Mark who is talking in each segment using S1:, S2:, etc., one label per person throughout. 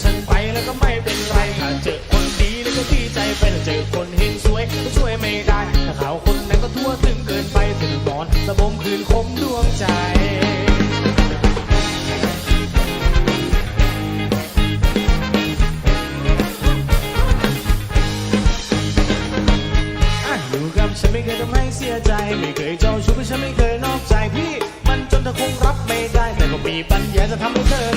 S1: ฉันไปแล้วก็ไม่เป็นไรถ้าเจอคนดีแล้วก็ดีใจไปถ้าเจอคนเห็นสวยก็ช่วยไม่ได้ถ้าเขาคนนั้นก็ทั่วถึงเกินไปถึงนอนระบมคืนคมดวงใจฉันไม่เคยทำให้เสียใจ ไม่เคยเจ้าชู้ฉันไม่เคยนอกใจพี่ มันจนเธอคงรับไม่ได้ แต่ก็มีปัญญาจะทำให้เธอ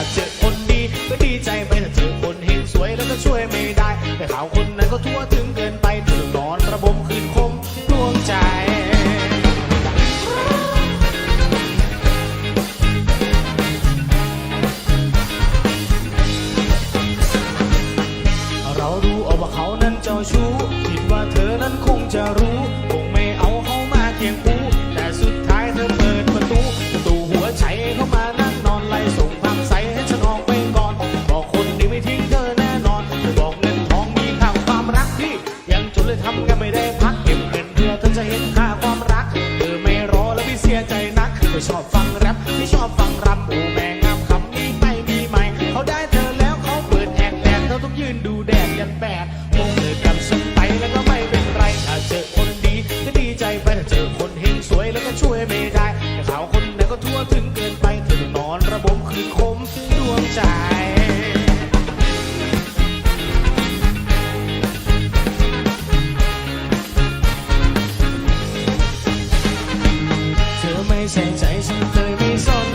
S1: ถ้าเจอคนดีก็ดีใจไปถ้าเจอคนเฮงสวยแล้วก็ช่วยไม่ได้ แต่ข่าวคนนั้นก็ทั่วถึงเกินไปเธอนอนระบมคืนคมดวงใจเรารู้เอาว่าเขานั้นเจ้าชู้คิดว่าเธอนั้นคงจะรู้ ไม่ชอบฟังแรปไม่ชอบฟังรำโอ้แม่งามคำนี้ไม่มีใหม่เขาได้เธอแล้วเขาเปิดแอกแดดเธอต้องยืนดูแดดยันแปดโมงเลยกันสุดไปแล้วก็ไม่เป็นไรถ้าเจอคนดีก็ดีใจไปถ้าเจอคนเฮงสวยแล้วก็ช่วยไม่ได้แต่ข่าวคนไหนก็ทั่วถึงเกินไปเธอนอนระบมคืนคมดวงใจ ใส่ใจฉันเลยไม่สน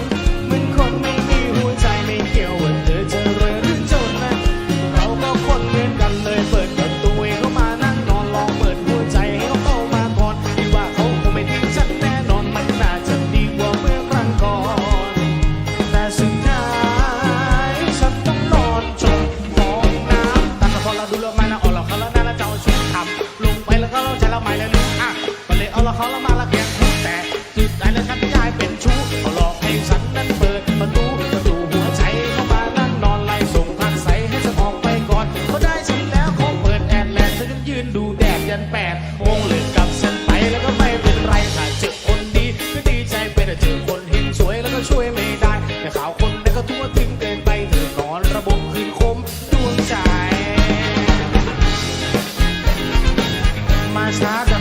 S1: เหมือนคนไม่มีหัวใจไม่เกี่ยวว่าเธอจะรวยหรือจนนะเราก็คนเหมือนกันเลยเปิดประตูให้เขามานั่งนอนลองเปิดหัวใจให้เขาเข้ามาก่อนที่ว่าเขาคงไม่ทิ้งฉันแน่นอนมันน่าจะดีกว่าเมื่อครั้งก่อน แต่สุดท้ายฉันต้องนอนจมฟองน้ำตั้งแต่พอเราดูเรื่องมันนะอ๋อเราเขาแล้วน่าจะเจ้าชุดทำลงไปแล้วก็เราใจเราไม่แล้วนึกอะก็เลยเอาเราเขาแล้วมาละเกี it's not